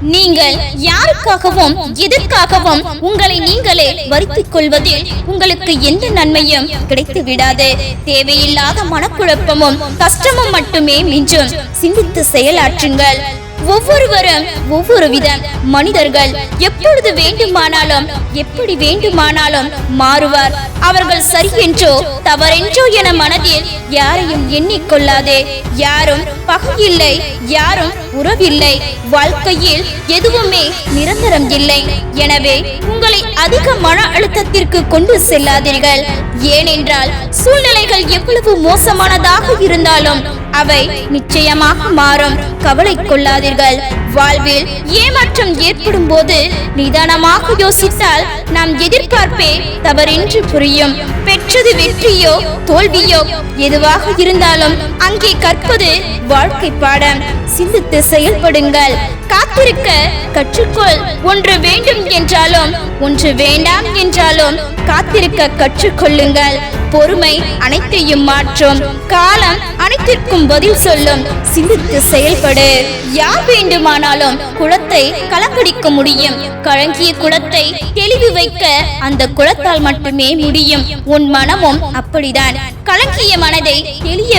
நீங்கள் யாருக்காகவும் எதற்காகவும் உங்களை நீங்களே வருத்திக் கொள்வதில் உங்களுக்கு எந்த நன்மையும் கிடைத்து விடாது தேவையில்லாத மனக்குழப்பமும் கஷ்டமும் மட்டுமே மிஞ்சும். சிந்தித்து செயலாற்றுங்கள். ஒவ்வொருவரும் ஒவ்வொரு வித மனிதர்கள். எப்பொழுது வேண்டுமானாலும் எப்படி வேண்டுமானாலும் மாறுவார். அவர்கள் சரி என்றோ தவறென்றோ என மனதில் யாரையும் எண்ணிக்கொள்ளாதே யாரும் பகையில்லை யாரும் உறவில்லை. வாழ்க்கையில் எதுவுமே நிரந்தரம் இல்லை. எனவே உங்களை அதிக மன அழுத்தத்திற்கு கொண்டு செல்லாதீர்கள். ஏனென்றால் சூழ்நிலைகள் எவ்வளவு மோசமானதாக இருந்தாலும் அவை நிச்சயமாக மாறும். கவலை கொள்ளாதீர்கள் வாழ்வில் ஏமாற்றம் ஏற்படும் போது நிதானமாக யோசித்தால் நாம் எதிர்பார்ப்பே தவறென்று புரியும். பெற்றது வெற்றியோ தோல்வியோ எதுவாக இருந்தாலும் அங்கே கற்பது வாழ்க்கை பாடம். சிந்தித்து செயல்படுங்கள். காத்திருக்க கற்றுக்கொள். ஒன்று வேண்டும் என்றாலும் ஒன்று வேண்டாம் என்றாலும் காத்திருக்க கற்றுக்கொள்ளுங்கள். பொறுமை அனைத்தையும் மாற்றும். காலம் அனைத்திற்கும் பதில் சொல்லும். சிந்தித்து செயல்படு. யார் வேண்டுமானாலும் குளத்தை கலங்கடிக்க முடியும். கலங்கிய குளத்தை தெளிவு வைக்க அந்த குளத்தால் மட்டுமே முடியும். உன் மனமும் அப்படிதான் கலங்கிய மனதை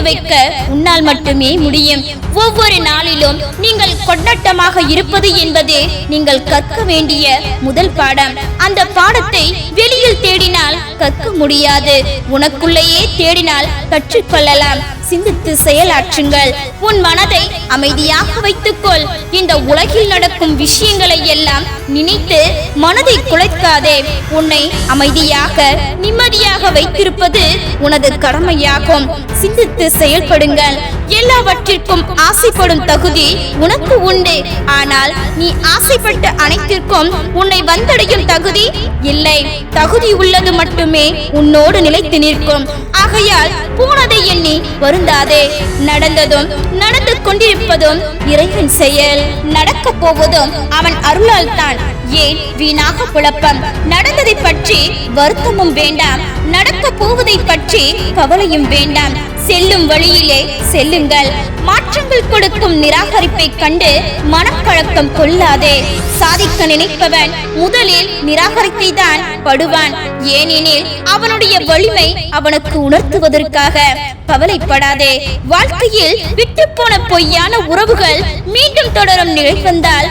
வைக்க உன்னால் மட்டுமே முடியும். ஒவ்வொரு நாளிலும் நீங்கள் கொண்டாட்டமாக இருப்பது என்பது நீங்கள் கற்க வேண்டிய முதல் பாடம். அந்த பாடத்தை வெளியில் தேடினால் கற்க முடியாது. உனக்குள்ளேயே தேடினால் கற்றுக்கொள்ளலாம். சிந்தித்து செயலாற்றுங்கள். உன் மனதை அமைதியாக வைத்துக்கொள். இந்த உலகில் நடக்கும் விஷயங்களை எல்லாம் நினைத்து மனதை குலைக்காதே. உன்னை அமைதியாக நிம்மதியாக வைத்திருப்பது உனது கடமையாகும். சிந்தித்து செயல்படுங்கள். எல்லாவற்றிற்கும் ஆசைப்படும் தகுதி உனக்கு உண்டு. ஆனால் நீ ஆசைப்பட்ட அனைத்திற்கும் உன்னை வந்தடையும் தகுதி இல்லை. தகுதி உள்ளது மட்டுமே உன்னோடு நிலைத்து நிற்கும். ஆகையால் போனதை எண்ணி வருந்தாதே. நடந்ததும் நடந்து கொண்டிருப்பதும் இறைவன் செயல். நடக்க போவதும் அவன் அருளால் தான். ஏன் வீணாக குழப்பம்? நடந்ததை பற்றி வருத்தமும் வேண்டாம். நடக்க போவதை பற்றி கவலையும் வேண்டாம். செல்லும் வழியிலே செல்லுங்கள். மாற்றங்கள் கொடுக்கும் நிராகரிப்பை கண்டு மனக்கழக்கம் கொள்ளாதே. சாதிக்க நினைப்பவன் முதலில் நிராகரித்தை தான் படுவான். ஏனெனில் அவனுடைய வலிமை அவனுக்கு உணர்த்துவதற்காக. கவலைப்படாதே. வாழ்க்கையில் விட்டுப்போன பொய்யான உறவுகள் மீண்டும் தொடரும் நிலை வந்தால்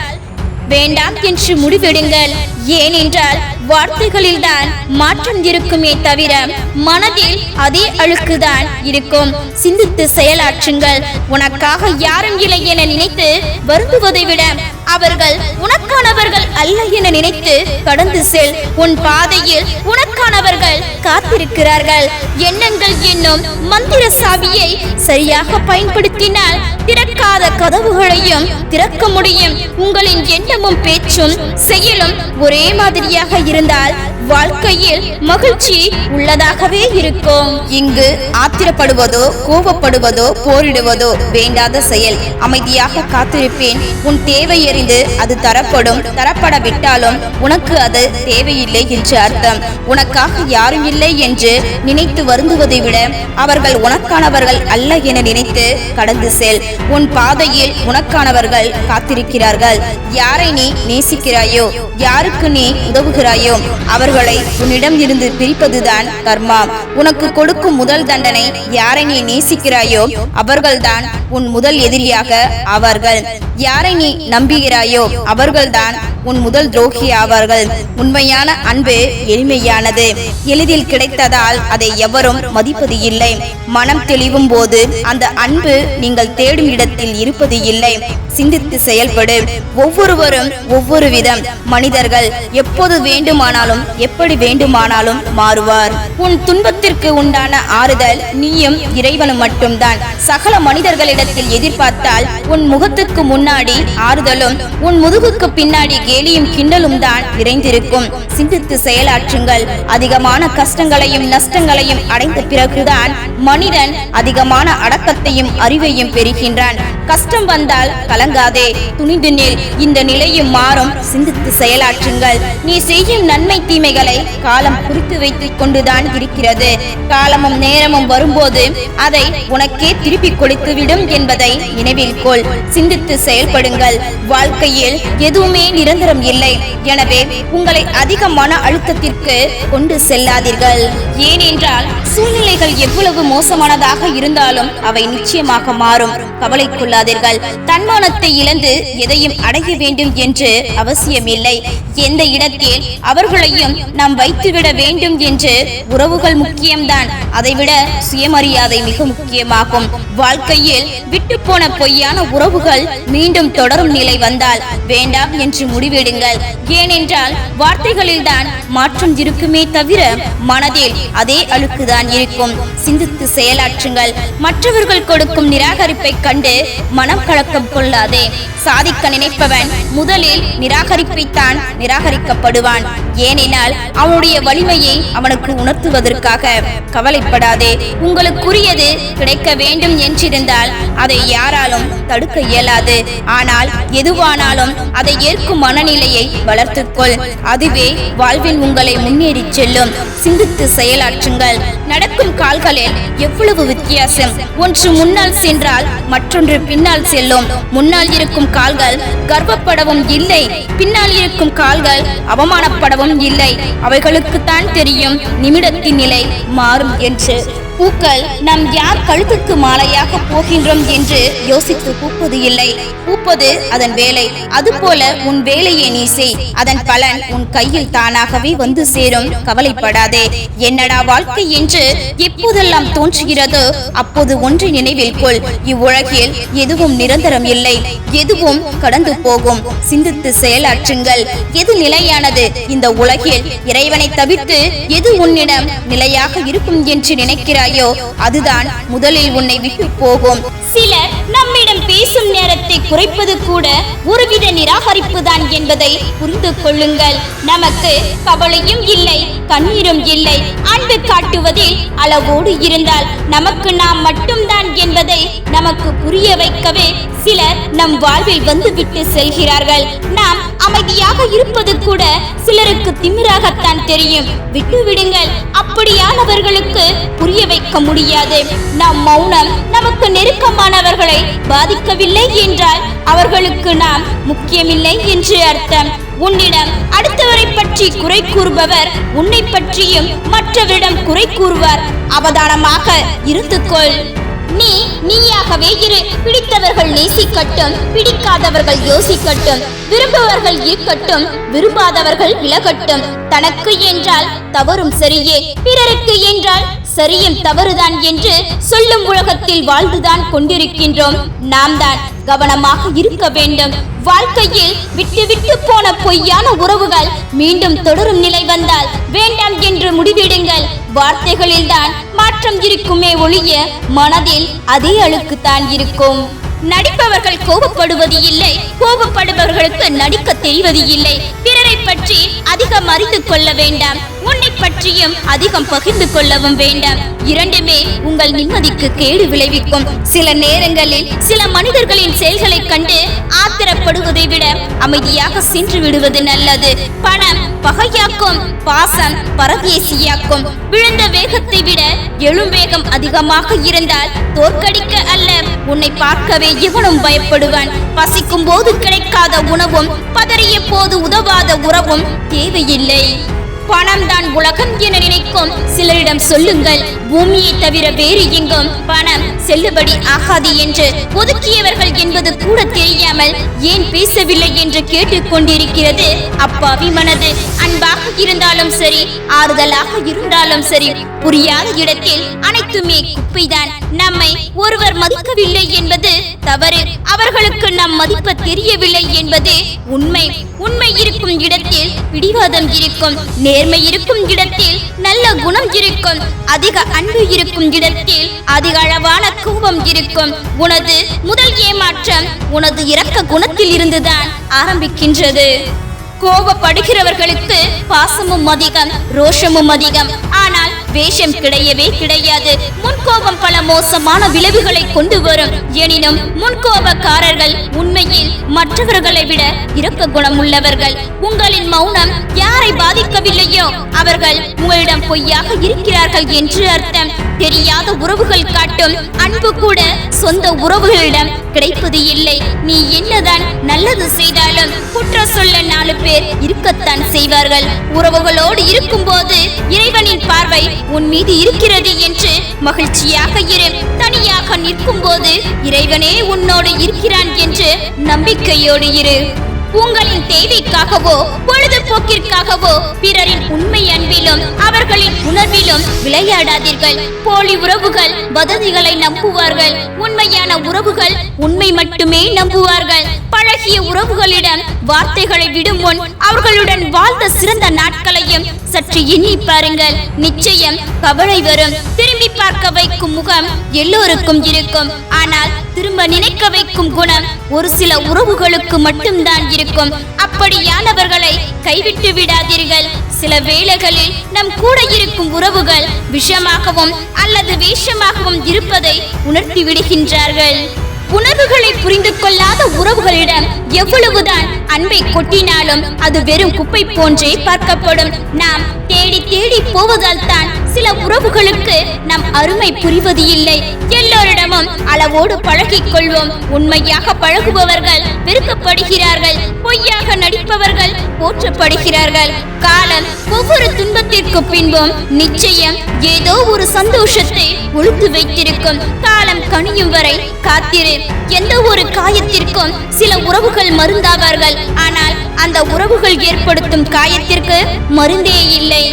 வேண்டாம் என்று முடிவெடுங்கள். ஏனென்றால் வார்த்தைகளில்தான் மாற்றம் இருக்குமே தவிர மனதில் அதே அழுக்குதான் இருக்கும். சிந்தித்து செயலாற்றுங்கள். உனக்காக யாரும் இல்லை என நினைத்து வருந்துவதை விட அவர்கள் உனக்கானவர்கள் அல்ல என நினைத்து கடந்து செல். உன் பாதையில் உனக்கானவர்கள் காத்திருக்கிறார்கள். எண்ணங்கள் என்னும் மந்திர சாவியை சரியாக பயன்படுத்தினால் திறக்காத கதவுகளையும் திறக்க முடியும். உங்களின் எண்ணமும் பேச்சும் செயலும் ஒரே மாதிரியாக இருந்தால் வாழ்க்கையில் மகிழ்ச்சி உள்ளதாகவே இருக்கும். இங்கு ஆத்திரப்படுவதோ கோபப்படுவதோ போரிடுவதோ வேண்டாத செயல். அமைதியாக காத்திருப்பேன். உன் தேவை எறிந்து அது தரப்படும் தரப்படவிட்டாலும் உனக்கு அது தேவையில்லை என்று அர்த்தம். உனக்காக யாரும் இல்லை என்று நினைத்து வருந்துவதை விட அவர்கள் உனக்கானவர்கள் அல்ல என நினைத்து கடந்து செல். உன் பாதையில் உனக்கானவர்கள் காத்திருக்கிறார்கள். யாரை நீ நேசிக்கிறாயோ யாருக்கு நீ உதவுகிறாயோ அவர்களை உன்னிடம் இருந்து பிரிப்பதுதான் கர்மா. உனக்கு கொடுக்கும் முதல் தண்டனை யாரை நீ நேசிக்கிறாயோ அவர்கள்தான் உன் முதல் எதிரியாக ஆவார்கள். யாரை நீ நம்புகிறாயோ அவர்கள்தான் உன் முதல் துரோகி ஆவார்கள். உண்மையான அன்பு எளிமையானது. எளிதில் கிடைத்ததால் அதை எவரும் மதிப்பது இல்லை. மனம் தெளிவும் போது அந்த அன்பு நீங்கள் தேடும் இடத்தில் இருப்பது இல்லை. சிந்தித்து செயல்படு. ஒவ்வொருவரும் ஒவ்வொரு விதம். மனிதர்கள் எப்போது வேண்டுமானாலும் எப்படி வேண்டுமானாலும் மாறுவார். உன் துன்பத்திற்கு உண்டான ஆறுதல் நீயும் இறைவனும் மட்டும்தான். சகல மனிதர்களிடத்தில் எதிர்பார்த்தால் உன் முகத்துக்கு முன் முன்னாடி ஆறுதலும் உன் முதுகுக்கு பின்னாடி கேலியும் கிண்டலும் தான் நிறைந்திருக்கும். சிந்தித்து செயலாற்றுங்கள். அதிகமான கஷ்டங்களையும் நஷ்டங்களையும் அடைந்த பிறகுதான் மனிதன் அதிகமான அடக்கத்தையும் அறிவையும் பெறுகின்றான். கஷ்டம் வந்தால் கலங்காதே. துணிந்து நில். இந்த நிலையும் மாறும். சிந்தித்து செயலாற்றுங்கள். நீ செய்யும் நன்மை தீமைகளை காலம் குறித்து வைத்துக் கொண்டுதான் இருக்கிறது. காலமும் நேரமும் வரும்போது அதை உனக்கே திருப்பிக் கொடுத்துவிடும் என்பதை நினைவில் கொள். சிந்தித்து செயல்படுங்கள். வாழ்க்கையில் எதுவுமே நிரந்தரம் இல்லை. எனவே உங்களை அதிக மன அழுத்தத்திற்கு கொண்டு செல்லாதீர்கள். ஏனென்றால் சூழ்நிலைகள் எவ்வளவு மோசமானதாக இருந்தாலும் அவை நிச்சயமாக மாறும். கவலைக்குள்ள கொள்ளாதீர்கள். தன்மானத்தை இழந்து எதையும் அடைய வேண்டும் என்று அவசியமில்லை. எந்த இடத்தில் அவர்களையும் நாம் வைத்துவிட வேண்டும் என்று உறவுகள் முக்கியம்தான். அதைவிட சுயமரியாதை மிக முக்கியமாகும். வாழ்க்கையில் விட்டு போன பொய்யான உறவுகள் மீண்டும் தொடரும் நிலை வந்தால் வேண்டாம் என்று முடிவெடுங்கள். ஏனென்றால் வார்த்தைகளில்தான் மாற்றம் இருக்குமே தவிர மனதில் அதே அழுக்குதான் இருக்கும். சிந்தித்து செயலாற்றுங்கள். மற்றவர்கள் கொடுக்கும் நிராகரிப்பை கண்டு மனம் கலக்கம் கொள்ளாதே. சாதிக்க நினைப்பவன் முதலில் நிராகரிப்பைத்தான் நிராகரிக்கப்படுவான். ஏனெனால் அவனுடைய வலிமையை அவனுக்கு உணர்த்துவதற்காக. கவலைப்படாதே. உங்களுக்குரியது கிடைக்க வேண்டும் என்றிருந்தால் அதை யாராலும் தடுக்க இயலாது. ஆனால் எதுவானாலும் அதை ஏற்கும் மனநிலையை வளர்த்துக்கொள் அதுவே வாழ்வில் உங்களை முன்னேறி செல்லும். சிந்தித்து செயலாற்றுங்கள். நடக்கும் கால்களில் எவ்வளவு வித்தியாசம். ஒன்று முன்னால் சென்றால் மற்றொன்று பின்னால் செல்லும். முன்னால் இருக்கும் கால்கள் கர்வப்படவும் இல்லை. பின்னால் இருக்கும் கால்கள் அவமானப்படவும் இல்லை. அவைகளுக்குத்தான் தெரியும் நிமிடத்தின் நிலை மாறும் என்று. பூக்கள் நாம் யார் கழுத்துக்கு மாலையாக போகின்றோம் என்று யோசித்து பூப்பது இல்லை. பூப்பது அதன் வேலை. அதுபோல உன் வேலையை நீ செய். அதன் பலன் உன் கையில் தானாகவே வந்து சேரும். கவலைப்படாதே. என்னடா வாழ்க்கை என்று எப்போதெல்லாம் தோன்றுகிறதோ அப்போது ஒன்றை நினைவில் கொள். இவ்வுலகில் எதுவும் நிரந்தரம் இல்லை. எதுவும் கடந்து போகும். சிந்தித்து செயலாற்றுங்கள். எது நிலையானது? இந்த உலகில் இறைவனை தவிர்த்து எது உன்னிடம் நிலையாக இருக்கும் என்று நினைக்கிறார் அதுதான் முதலில் உன்னை விட்டு போகும். சிலர் நம்மிடம் பேசும் நேரத்தை குறைப்பது கூட ஒருவித நிராகரிப்பு தான் என்பதை புரிந்து கொள்ளுங்கள். நமக்கு கவலையும் இல்லை கண்ணீரும் இல்லை. அன்பு காட்டுவதில் அளவோடு இருந்தால் நமக்கு நாம் மட்டும்தான் என்பதை நமக்கு புரிய வைக்கவே சிலர் நம் வாழ்வில் வந்துவிட்டு செல்கிறார்கள். நாம் அமைதியாக இருப்பது கூட சிலருக்கு திமிராகத்தான் தெரியும். விட்டு விடுங்கள் அப்படியானவர்களுக்கு புரிய வைக்க முடியாது. நம் மௌனம் நமக்கு நெருக்கமானவர்களை பாதிக்கவில்லை என்றால் அவர்களுக்கு நாம் முக்கியமில்லை என்று அர்த்தம். உன்னிடம் அடுத்தவரை பற்றி குறை கூறுபவர் உன்னை பற்றியும் மற்றவரிடம் குறை கூறுவார். அவதானமாக இருந்துகொள். நீ நீயாகவே இரு. பிடித்தவர்கள் நேசிக்கட்டும் பிடிக்காதவர்கள் யோசிக்கட்டும் விரும்புவர்கள் இருக்கட்டும் விரும்பாதவர்கள் விலகட்டும். தனக்கு என்றால் தவறும் சரியே. பிறருக்கு என்றால் சரியும் தவறுதான் என்று சொல்லும் உலகத்தில் வாழ்ந்துதான் கொண்டிருக்கின்றோம். நாம் தான் கவனமாக இருக்க வேண்டும். வாழ்க்கையில் விட்டு விட்டு போன பொய்யான உறவுகள் மீண்டும் தொடரும் நிலை வந்தால் வேண்டாம் என்று முடிவிடுங்கள். வார்த்தைகளில்தான் மாற்றம் இருக்குமே ஒழிய மனதில் அதே அழுக்குத்தான் இருக்கும். நடிப்பவர்கள் கோபப்படுவது இல்லை. கோபப்படுபவர்களுக்கு நடிக்க தெரிவது இல்லை. பிறரை பற்றி அதிகம் அறிந்து கொள்ள வேண்டாம். உன்னை பற்றியும் அதிகம் பகிர்ந்து கொள்ளவும் வேண்டாம். இரண்டுமே உங்கள் நிம்மதிக்கு கேடு விளைவிக்கும். சில நேரங்களில் சில மனிதர்களின் செயல்களை கண்டு ஆத்திரப்படுவதை விட அமைதியாக சென்று விடுவது நல்லது. பணம் பகையாக்கும் பாசம் பரதேசியாக்கும். விழுந்த வேகத்தை விட எழும் வேகம் அதிகமாக இருந்தால் தோற்கடிக்க உன்னை பார்க்கவே எவனும் பயப்படுவான். பசிக்கும் போது கிடைக்காத உணவும் பதறிய போது உதவாத உறவும் தேவையில்லை. பணம் தான் உலகம் என நினைக்கும் சிலரிடம் சொல்லுங்கள் பூமியை தவிர வேறு எங்கும் பணம் செல்லுபடி ஆகாது என்று ஒதுக்கியவர்கள் என்பது கூட தெரியாமல் ஏன் பேசவில்லை என்று கேட்டுக்கொண்டிருக்கிறது அப்பாவி மனது. அன்பாக இருந்தாலும் சரி ஆறுதலாக இருந்தாலும் சரி புரியாத இடத்தில் அனைத்துமே குப்பைதான். நம்மை ஒருவர் மதிக்கவில்லை என்பது தவறு. அவர்களுக்கு நம் மதிப்பு தெரியவில்லை என்பது உண்மை. உண்மை இருக்கும் இடத்தில் பிடிவாதம் இருக்கும். நேர்மை இருக்கும் இடத்தில் நல்ல குணம் இருக்கும். அதிக அன்பு இருக்கும் இடத்தில் அதிக அளவான கோபம் இருக்கும். உனது முதல் ஏமாற்றம் உனது இரக்க குணத்தில் இருந்துதான் ஆரம்பிக்கின்றது. கோபப்படுகிறவர்களுக்கு பாசமும் அதிகம் ரோஷமும் அதிகம். ஆனால் வேஷம் கிடையவே கிடையாது. முன்கோபம் பல மோசமான விளைவுகளை கொண்டு வரும். எனினும் முன்கோபக்காரர்கள் உண்மையில் மற்றவர்களை விட இரக்க குணம் உள்ளவர்கள் உங்களின் மௌனம் யாரை பாதிக்கவில்லையோ அவர்கள் உங்களிடம் பொய்யாக இருக்கிறார்கள் என்று அர்த்தம். தெரியாத உறவுகள் காட்டும் அன்பு கூட சொந்த உறவுகளிடம் கிடைப்பது இல்லை. நீ என்னதான் நல்லது செய்தாலும் குற்ற சொல்ல நாலு பேர் இருக்கத்தான் செய்வார்கள். உறவுகளோடு இருக்கும்போது இறைவனின் பார்வை உன் மீது இருக்கிறது என்று மகிழ்ச்சியாக இரு. தனியாக நிற்கும் போது இறைவனே உன்னோடு இருக்கிறான் என்று நம்பிக்கையோடு இரு. உங்களின் தேவைக்காகவோ பொழுதுபோக்கிற்காகவோ பிறரின் உண்மை அன்பிலும் அவர்களின் உணர்விலும் விளையாடாதீர்கள். போலி உறவுகள் வதந்திகளை நம்புவார்கள். உண்மையான உறவுகள் உண்மை மட்டுமே நம்புவார்கள். பழகிய உறவுகளிடம் வார்த்தைகளை விடும் முன் அவர்களுடன் வாழ்ந்த சிறந்த நாட்களையும் சற்று எண்ணி பாருங்கள். நிச்சயம் கவலை வரும். திரும்பி பார்க்க வைக்கும் முகம் எல்லோருக்கும் இருக்கும். ஆனால் திரும்ப நினைக்க வைக்கும் குணம் ஒரு சில உறவுகளுக்கு மட்டும்தான் இருக்கும். அப்படியானவர்களை கைவிட்டு விடாதீர்கள். சில வேளைகளில் நம் கூட இருக்கும் உறவுகள் விஷமாகவும் அல்லது வேஷமாகவும் இருப்பதை உணர்த்தி விடுகின்றார்கள். உணர்வுகளை புரிந்து கொள்ளாத உறவுகளிடம் எவ்வளவுதான் அன்பை கொட்டினாலும் அது வெறும் குப்பை போன்றே பார்க்கப்படும். நாம் தேடி தேடி போவதால் தான் சில உறவுகளுக்கு நம் அருமை புரிவது இல்லை. எல்லோரிடமும் அளவோடு பழகிக் கொள்வோம். உண்மையாக பழகுபவர்கள் வெறுக்கப்படுகிறார்கள். பொய்யாக நடிப்பவர்கள் போற்றப்படுகிறார்கள். காலம் ஒவ்வொரு துன்பத்திற்கு பின்பும் நிச்சயம் ஏதோ ஒரு சந்தோஷத்தை ஒழுத்து வைத்திருக்கும். காலம் கனியும் வரை காத்திரு. எந்த ஒரு காயத்திற்கும் சில உறவுகள் மருந்தாவார்கள். ஆனால் அந்த உறவுகள் ஏற்படுத்தும் காயத்திற்கு மருந்தே இல்லை.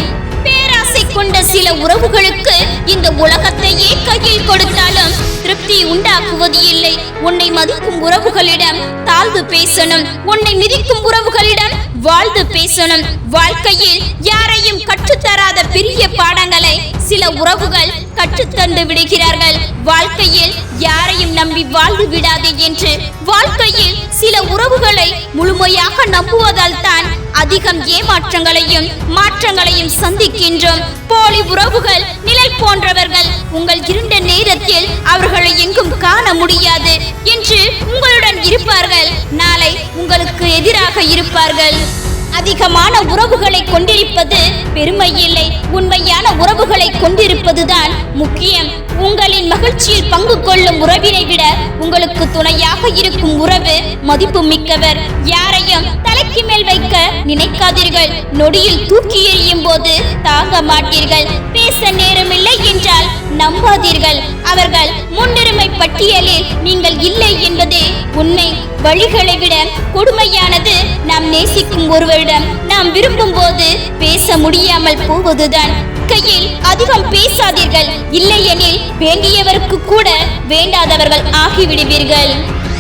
சில உறவுகளுக்கு இந்த உலகத்தையே கையில் கொடுத்தாலும் திருப்தி உண்டாக்குவது இல்லை. உன்னை மதிக்கும் உறவுகளிடம் தாழ்ந்து பேசணும். உன்னை மிதிக்கும் உறவுகளிடம் வாழ்ந்து பேசணும். வாழ்க்கையில் யாரையும் கற்றுத்தராத பெரிய பாடங்களை சில உறவுகள் கற்றுத்தந்து விடுகிறார்கள். வாழ்க்கையில் யாரையும் நம்பி வாழ்ந்து விடாதே என்று. வாழ்க்கையில் சில உறவுகளை முழுமையாக நம்புவதால் தான் அதிகம் ஏமாற்றங்களையும் மாற்றங்களையும் சந்திக்கின்றோம். போலி உறவுகள் நிலை போன்றவர்கள். உங்கள் இருண்ட நேரத்தில் அவர்களை எங்கும் காண முடியாது. என்று உங்களுடன் இருப்பார்கள். நாளை உங்களுக்கு எதிராக இருப்பார்கள். அதிகமான உறவுகளை கொண்டிருப்பது பெருமை இல்லை. உண்மை உறவுகளை கொண்டிருப்பதுதான் முக்கியம். உங்களின் மகிழ்ச்சியில் பங்கு கொள்ளும் உறவினை விட உங்களுக்கு துணையாக இருக்கும் உறவு மதிப்பு மிக்கவர் யாரையும் தலைக்கு மேல் வைக்க நினைக்காதீர்கள். நொடியில் தூக்கி எறியும் போது தாங்க மாட்டீர்கள். பேச நேரமில்லை என்றால் நம்பாதீர்கள். அவர்கள் முன்னுரிமை பட்டியலில் நீங்கள் இல்லை என்பதே உண்மை. வழிகளை விட கொடுமையானது நாம் நேசிக்கும் ஒருவரிடம். நாம் விரும்பும் போது பேச முடியாமல் போவதுதான் கையில் அதிகம் பேசாதீர்கள். இல்லையெனில் வேண்டியவருக்கு கூட வேண்டாதவர்கள் ஆகிவிடுவீர்கள்.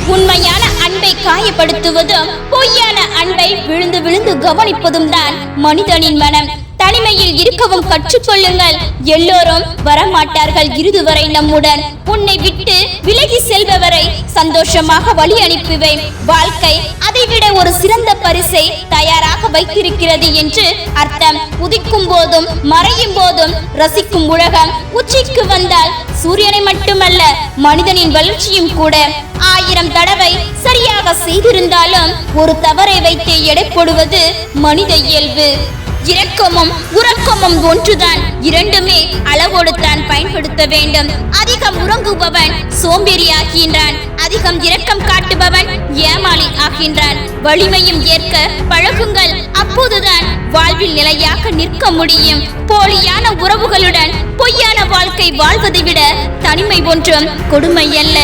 உண்மையான அன்பை காயப்படுத்துவதும் பொய்யான அன்பை விழுந்து விழுந்து கவனிப்பதும் தான் மனிதனின் மனம். தனிமையில் இருக்கவும் கற்றுக்கொள்ளுங்கள் எல்லோரும் வரமாட்டார்கள் இறுதி வரை நம்முடன். உன்னை விட்டு விலகி செல்பவரை சந்தோஷமாக வழி அனுப்புவேன். வாழ்க்கை அதைவிட ஒரு சிறந்த பரிசை தயாராக வைத்திருக்கிறது என்று அர்த்தம். உதிக்கும் போதும் மறையும் போதும் ரசிக்கும் உலகம் உச்சிக்கு வந்தால் சூரியனை மட்டுமல்ல மனிதனின் வளர்ச்சியும் கூட. ஆயிரம் தடவை சரியாக செய்திருந்தாலும் ஒரு தவறை வைத்தே எடை போடுவது மனித இயல்பு. இரக்கமும் உறக்கமும் ஒன்றுதான். இரண்டுமே அளவோடு தான் பயன்படுத்த வேண்டும். அதிகம் உறங்குபவன் சோம்பேறி ஆகின்றான். அதிகம் இரக்கம் காட்டுபவன் ஏமாளி ஆகின்றான். வலிமையும் ஏற்க பழகுங்கள். அப்போதுதான் வாழ்வில் நிலையாக நிற்க முடியும். போலியான உறவுகளுடன் பொய்யான வாழ்க்கை வாழ்வதை விட தனிமை ஒன்றும் கொடுமை அல்ல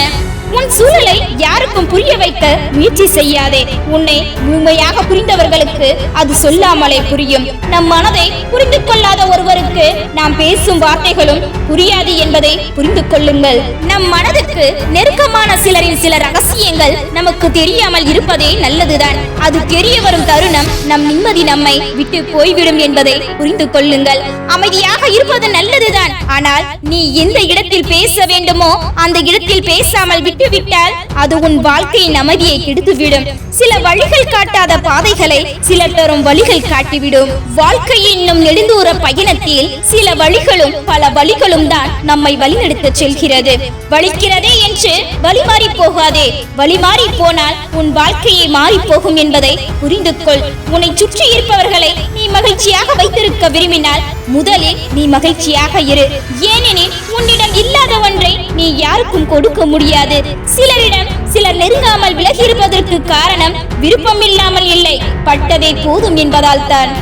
உன் சூழலை யாருக்கும் புரிய வைக்க முயற்சி செய்யாதே. உன்னை முழுமையாக புரிந்தவர்களுக்கு அது சொல்லாமலே புரியும். நம் மனதை புரிந்து கொள்ளாத ஒருவருக்கு நாம் பேசும் வார்த்தைகளும் புரியாது என்பதை புரிந்து கொள்ளுங்கள். நம் மனதுக்கு நெருக்கமான சிலரின் சில ரகசியங்கள் நமக்கு தெரியாமல் இருப்பதே நல்லதுதான். அது தெரிய வரும் தருணம் நம் நிம்மதி நம்மை விட்டு போய்விடும் என்பதை புரிந்து கொள்ளுங்கள். அமைதியாக இருப்பது நல்லதுதான். ஆனால் நீ எந்த இடத்தில் பேச வேண்டுமோ அந்த இடத்தில் பேசாமல் விட்டு விட்டுவிட்டால் அது உன் வாழ்க்கையின் அமைதியை கெடுத்துவிடும். சில வழிகள் காட்டாத பாதைகளை சிலர் தரும் வழிகள் காட்டிவிடும். வாழ்க்கை என்னும் நெடுந்தூர பயணத்தில் சில வழிகளும் பல வழிகளும் தான் நம்மை வழிநடத்த செல்கிறது. வலிக்கிறதே என்று வழிமாறி போகாதே. வழிமாறி போனால் உன் வாழ்க்கையை மாறி போகும் என்பதை புரிந்து கொள் உன்னை சுற்றி இருப்பவர்களை நீ மகிழ்ச்சியாக வைத்திருக்க விரும்பினால் முதலில் நீ மகிழ்ச்சியாக இரு. ஏனெனில் உன்னிடம் இல்லாத ஒன்றை நீ யாருக்கும் கொடுக்க முடியாது. சிலரிடம் சிலர் நெருங்காமல் விலகி இருப்பதற்கு காரணம் விருப்பம் இல்லாமல் இல்லை. பட்டதே போதும் என்பதால் தான்.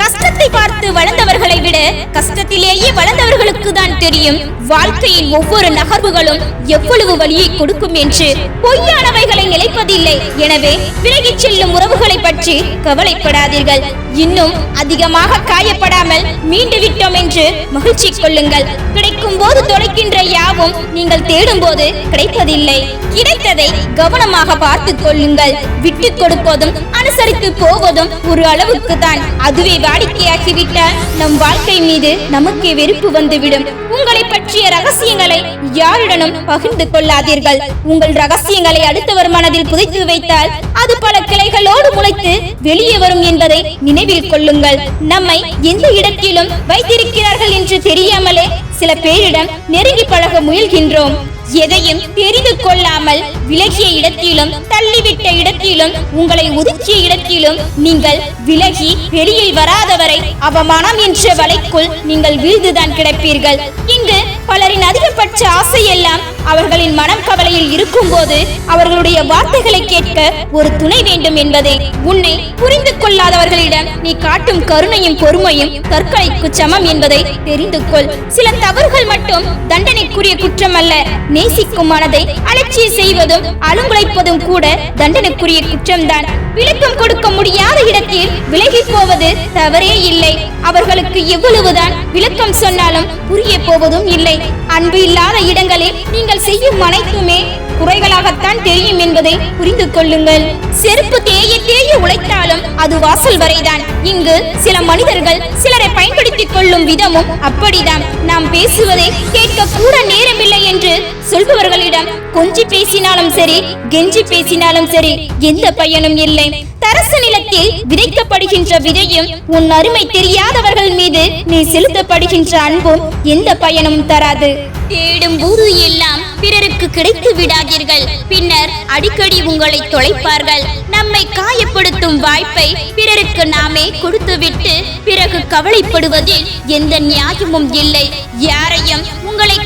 கஷ்டத்தை பார்த்து வளர்ந்தவர்களை விட கஷ்டத்திலேயே வளர்ந்தவர்களுக்கு தான் தெரியும். வாழ்க்கையின் ஒவ்வொரு நகர்வுகளும் எவ்வளவு வழியை கொடுக்கும் என்று பொய்யானவைகளை நிலைப்பதில்லை. எனவே விலகிச் செல்லும் உறவுகளை பற்றி கவலைப்படாதீர்கள். இன்னும் அதிகமாக காயப்படாமல் மீண்டு விட்டோம் என்று மகிழ்ச்சி கொள்ளுங்கள். கிடைக்கும் போது தொலைக்கின்ற யாவும் நீங்கள் தேடும் போது கிடைப்பதில்லை. கிடைத்ததை கவனமாக பார்த்துக் கொள்ளுங்கள். விட்டுக் கொடுப்பதும் அனுசரித்து போவதும் ஒரு அளவுக்கு தான் அதுவே வாடிக்கையாகிவிட்டால் நம் வாழ்க்கை மீது நமக்கே வெறுப்பு வந்துவிடும். உங்களை பற்றிய ரகசியங்களை யாருடனும் பகிர்ந்து கொள்ளாதீர்கள். உங்கள் ரகசியங்களை அடுத்தவர் மனதில் புதைத்து வைத்தால் அது பல கிளைகளோடு முளைத்து வெளியே வரும் என்பதை நினைவில் கொள்ளுங்கள். நம்மை எந்த இடத்திலும் வைத்திருக்கிறார்கள் என்று தெரியாமலே சில பேரிடம் நெருங்கி பழக முயல்கின்றோம். எதையும் தெரிந்து கொள்ளாமல் விலகிய இடத்திலும் தள்ளிவிட்ட இடத்திலும் உங்களை ஒதுக்கிய இடத்திலும் நீங்கள் விலகி வெளியில் வராதவரை அவமானம் என்ற வலைக்குள் நீங்கள் வீழ்ந்துதான் கிடப்பீர்கள். இங்கு பலரின் அதிகபட்ச ஆசை எல்லாம் அவர்களின் மனம் கவலையில் இருக்கும் போது அவர்களுடைய வார்த்தைகளை கேட்க ஒரு துணை வேண்டும் என்பதே. உன்னை புரிந்து கொள்ளாதவர்களிடம் நீ காட்டும் கருணையும் பொறுமையும் தற்கொலைக்கு சமம் என்பதை தெரிந்து கொள். சில தவறுகள் மட்டும் தண்டனைக்குரிய குற்றம் அல்ல நேசிக்கும் மனதை அலட்சிய செய்வதும் அலுங்குலைப்பதும் கூட தண்டனைக்குரிய குற்றம்தான். விளக்கம் கொடுக்க முடியாத இடத்தில் விலகி போவது தவறே இல்லை. அவர்களுக்கு எவ்வளவுதான் விளக்கம் சொன்னாலும் புரிய போவதும் இல்லை. அன்பு இல்லாத இடங்களில் செய்யும் அனைத்துமே குறைகளாகத்தான் தெரியும் என்பதை புரிந்து கொள்ளுங்கள். செருப்பு தேய தேய உழைத்தாலும் அது வாசல் வரைதான். இங்கு சில மனிதர்கள் சிலரை பயன்படுத்திக் கொள்ளும் விதமும் அப்படிதான். நாம் பேசுவதை கேட்க கூட நேரமில்லை என்று சொல்பவர்களிடம் கொஞ்சி பேசினாலும் சரி கெஞ்சி பேசினாலும் சரி எந்த பயனும் இல்லை. தரச நிலத்தில் விதைக்கப்படுகின்ற விதையும் உன் அருமை தெரியாதவர்கள் மீது நீ செலுத்தப்படுகின்ற அன்பும் எந்த பயனும் தராது. தேடும் போது எல்லாம் பிறருக்கு கிடைத்து விடாதீர்கள் பின்னர் அடிக்கடி உங்களை தொலைப்பார்கள். நம்மை காயப்படுத்தும் வாய்ப்பை பிறருக்கு நாமே கொடுத்துவிட்டு பிறகு கவலைப்படுவதில் எந்த நியாயமும் இல்லை. யாரையும் உங்களை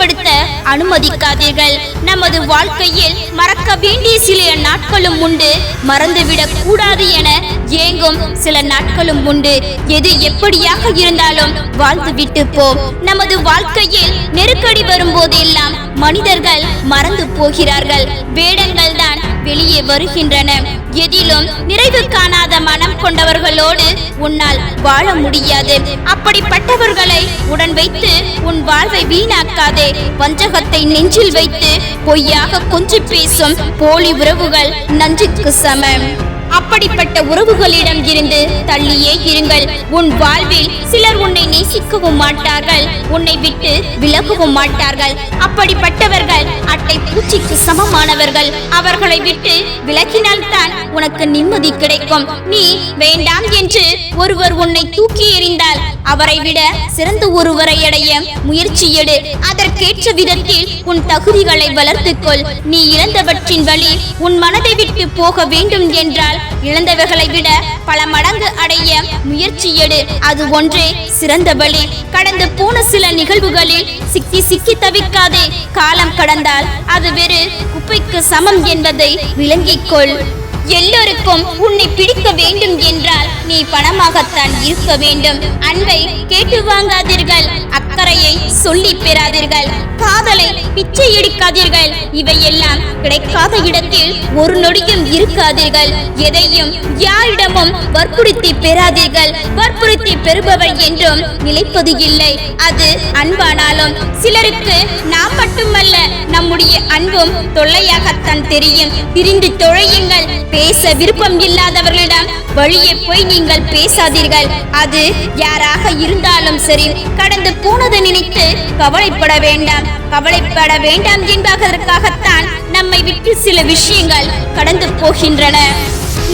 பயன்படுத்த அனுமதிக்காதீர்கள். நமது வாழ்க்கையில் மறக்க வேண்டிய சில நாட்களும் உண்டு. மறந்துவிடக் கூடாது என ஏங்கும் சில நாட்களும் உண்டு. எது எப்படியாக இருந்தாலும் வாழ்ந்துவிட்டு போம் நமது வாழ்க்கையில் நெருக்கடி வரும்போதெல்லாம் மனிதர்கள் மறந்து போகிறார்கள். வேடங்கள் தான் வெளியே வருகின்றன. எதிலும் நிறைவு காணாத மனம் கொண்டவர்களோடு உன்னால் வாழ முடியாது. அப்படிப்பட்டவர்களை உடன் வைத்து உன் வாழ்வை வீணாக்காதே. வஞ்சகத்தை நெஞ்சில் வைத்து பொய்யாக கொஞ்சி பேசும் போலி உறவுகள் நஞ்சுக்கு சமம். அப்படிப்பட்ட உறவுகளிடம் இருந்து தள்ளியே இருங்கள். உன் வாழ்வில் சிலர் உன்னை நேசிக்கவும் மாட்டார்கள். உன்னை விட்டு விலகவும் மாட்டார்கள். அப்படிப்பட்டவர்கள் அட்டை பூச்சிக்கு சமமானவர்கள். அவர்களை விட்டு விலகினால் தான் உனக்கு நிம்மதி கிடைக்கும். நீ வேண்டாம் என்று ஒருவர் உன்னை தூக்கி எறிந்தால் அவரை விட சிறந்த ஒருவரை அடைய முயற்சி எடு. அதற்கேற்ற விதத்தில் உன் தகுதிகளை வளர்த்துக்கொள். நீ இழந்தவற்றின் வழி உன் மனதை விட்டு போக வேண்டும் என்றால் இழந்தவர்களை விட பல மடங்கு அடைய முயற்சி எடு. அது ஒன்றே சிறந்த வழி. கடந்து போன சில நிகழ்வுகளில் சிக்கி சிக்கி தவிக்காதே. காலம் கடந்தால் அது வெறு குப்பைக்கு சமம் என்பதை விளங்கிக் கொள் எல்லோருக்கும் உன்னை பிடிக்க வேண்டும் என்றால் நீ பணமாகத்தான் இருக்க வேண்டும். அன்பை கேட்டு வாங்காதீர்கள். அக்கறையை சொல்லி பெறாதீர்கள். காதலை பிச்சை எடுக்காதீர்கள் இவையெல்லாம் கிடைக்காத இடத்தில் ஒரு நொடியும் இருக்காதீர்கள். எதையும் யாரிடமும் வற்புறுத்தி பெறாதீர்கள். வற்புறுத்தி பெறுபவர் என்றும் நிலைப்பது இல்லை. அது அன்பானாலும் சிலருக்கு நாம் மட்டுமல்ல நம்முடைய அன்பும் தொல்லையாகத்தான் தெரியும். பிரிந்து தொழையுங்கள். பேச விருப்பம் இல்லாதவர்களிடம் வழியே போய் நீங்கள் பேசாதீர்கள். அது யாராக இருந்தாலும் சரி கடந்து போனதை நினைத்து கவலைப்பட வேண்டாம். கவலைப்பட வேண்டாம் என்பதற்காகத்தான் நம்மை விட்டு சில விஷயங்கள் கடந்து போகின்றன.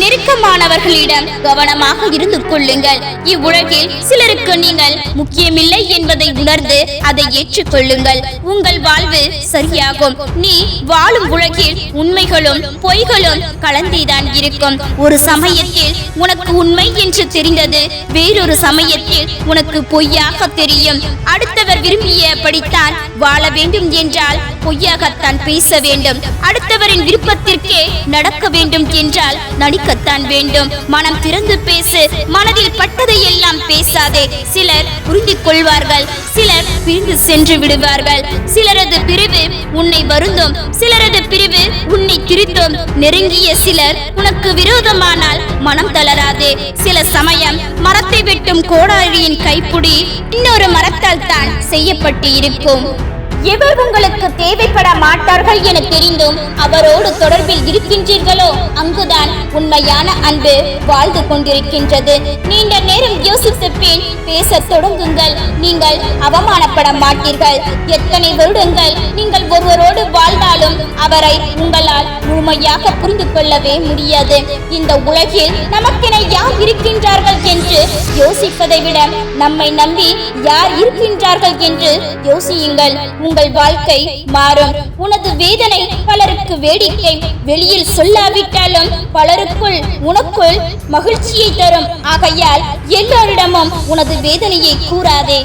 நெருக்கமானவர்களிடம் கவனமாக இருந்து கொள்ளுங்கள். இவ்வுலகில் சிலருக்கு நீங்கள் முக்கியமில்லை என்பதை உணர்ந்து அதை ஏற்றுக்கொள்ளுங்கள். உங்கள் வாழ்வு சரியாகும். நீ வாழும் உலகில் உண்மைகளும் பொய்களும் கலந்தேதான் இருக்கும். ஒரு சமயத்தில் உனக்கு உண்மை என்று தெரிந்தது வேறொரு சமயத்தில் உனக்கு பொய்யாக தெரியும். அடுத்தவர் விரும்பியபடித்தான் வாழ வேண்டும் என்றால் பொய்யாகத்தான் பேச வேண்டும். அடுத்தவரின் விருப்பத்திற்கே நடக்க வேண்டும் என்றால் நடிக்கத்தான் வேண்டும். மனம் திறந்து பேசு. மனதில் பட்டதை எல்லாம் பேசாதே. சிலர் புரிந்து கொள்வார்கள். சிலர் பிரிந்து சென்று விடுவார்கள். சிலரது பிரிவு உன்னை வருந்தும். சிலரது பிரிவு உன்னை திருத்தும். நெருங்கிய சிலர் உனக்கு விரோதமானால் மனம் தளராதே. சில சமயம் மரத்தை வெட்டும் கோடாரியின் கைப்புடி இன்னொரு மரத்தால் தான் செய்யப்பட்டு இருக்கும் எவர் உங்களுக்கு தேவைப்பட மாட்டார்கள் என தெரிந்தும் அவரோடு தொடர்பில் இருக்கின்றீர்களோ? அங்குதான் உண்மையான அன்பு வாழ்ந்து கொண்டிருக்கின்றது. நீண்ட நேரம் யோசித்த பின் பேசத் தொடங்குங்கள். நீங்கள் அவமானப்பட மாட்டீர்கள். எத்தனை வருடங்கள் நீங்கள் ஒருவரோடு வாழ்ந்தாலும் அவரை உங்களால் முழுமையாக புரிந்து கொள்ளவே முடியாது. இந்த உலகில் நமக்கென யார் இருக்கின்றார்கள் என்று யோசிப்பதை விட நம்மை நம்பி யார் இருக்கின்றார்கள் என்று யோசியுங்கள். உங்கள் வாழ்க்கை மாறும். உனது வேதனை பலருக்கு வேடிக்கை. வெளியில் சொல்லாவிட்டாலும் பலருக்குள் உனக்குள் மகிழ்ச்சியை தரும். ஆகையால் எல்லோரிடமும் உனது வேதனையை கூறாதே.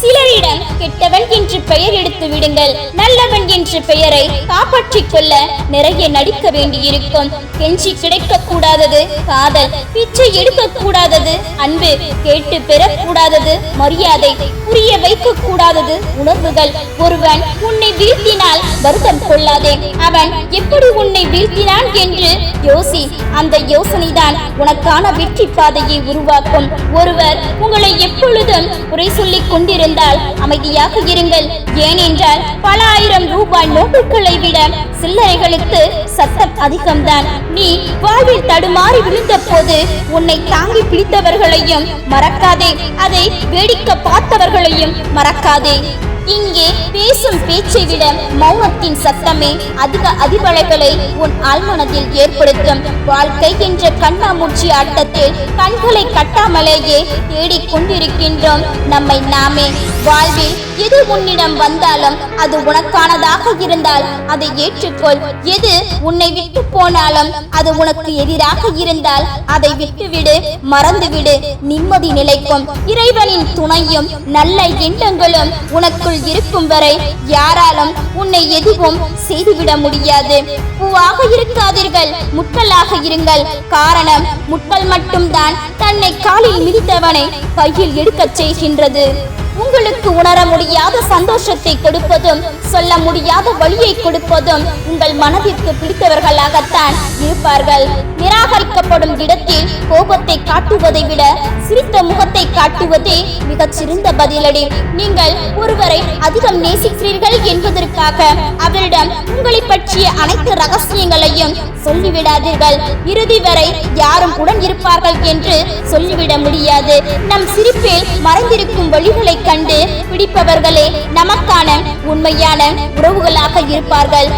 சிலரிடம் கெட்டவன் என்று பெயர் எடுத்து விடுங்கள். நல்லவன் என்ற பெயரை காப்பாற்றிக் கொள்ள நிறைய நடிக்க வேண்டியிருக்கும். கெஞ்சி கிடைக்க கூடாதது காதல் பிச்சை எடுக்க கூடாதது அன்பு கேட்டு பெறக்கூடாதது மரியாதை புரிய வைக்க கூடாதது உணர்வுகள். ஒருவன் உன்னை வீழ்த்தினால் வருத்தம் கொள்ளாதே. அவன் எப்படி உன்னை வீழ்த்தினான் என்று யோசி. அந்த யோசனைதான் உனக்கான வெற்றி பாதையை உருவாக்கும். ஒருவர் உங்களை எப்பொழுதும் குறை சொல்லிக் இருந்தால் அமைதியாக இருங்கள். ஏனென்றால் பல ஆயிரம் ரூபாய் நோட்டுகளை விட சில்லறைகளுக்கு சத்தம் அதிகம்தான். நீ வாழ்வில் தடுமாறி விழுந்த போது உன்னை தாங்கி பிடித்தவர்களையும் மறக்காதே. அதை வேடிக்கை பார்த்தவர்களையும் மறக்காதே. இங்கே பேசும் பேச்சை விட மௌனத்தின் சத்தமே அதிக அதிபலைகளை உன் ஆழ்மனதில் ஏற்படுத்தும். வாழ்க்கை என்ற கண்ணாமூச்சி ஆட்டத்தில் கண்களை கட்டாமலேயே தேடிக் கொண்டிருக்கின்றோம் நம்மை நாமே. வாழ்வில் எது உன்னிடம் வந்தாலும் அது உனக்கானதாக இருந்தால் அதை ஏற்றுக்கொள். எது உன்னை விட்டு போனாலும் அது உனக்கு எதிராக இருந்தால் அதை விட்டுவிடு மறந்துவிடு. நிம்மதி நிலைக்கும். இறைவனின் துணையும் நல்ல எண்ணங்களும் உனக்குள் இருக்கும் வரை யாராலும் உன்னை எதுவும் செய்துவிட முடியாது. பூவாக இருக்காதீர்கள். முட்களாக இருங்கள். காரணம் முட்கள் மட்டும்தான் தன்னை காலில் மிதித்தவனை கையில் எடுக்கச் செய்கின்றது. உங்களுக்கு உணர முடியாத சந்தோஷத்தை கொடுப்பதும் சொல்ல முடியாத வழியை கொடுப்பதும் உங்கள் மனதிற்கு பிடித்தவர்களாகத்தான் இருப்பார்கள். நிராகரிக்கப்படும் இடத்தில் கோபத்தை காட்டுவதை விட சிரித்த முகத்தை காட்டுவதே மிகச் சிறந்த பதிலடி. நீங்கள் ஒருவரை அதிகம் நேசிக்கிறீர்கள் என்பதற்காக அவரிடம் உங்களை பற்றிய அனைத்து ரகசியங்களையும் சொல்லிவிடாதீர்கள். இறுதி வரை யாரும் உடன் இருப்பார்கள் என்று சொல்லிவிட முடியாது. நம் சிரிப்பில் மறைந்திருக்கும் வழிகளை கண்டு பிடிப்பவர்களே நமக்கான உண்மையான உறவுகளாக இருப்பார்கள்.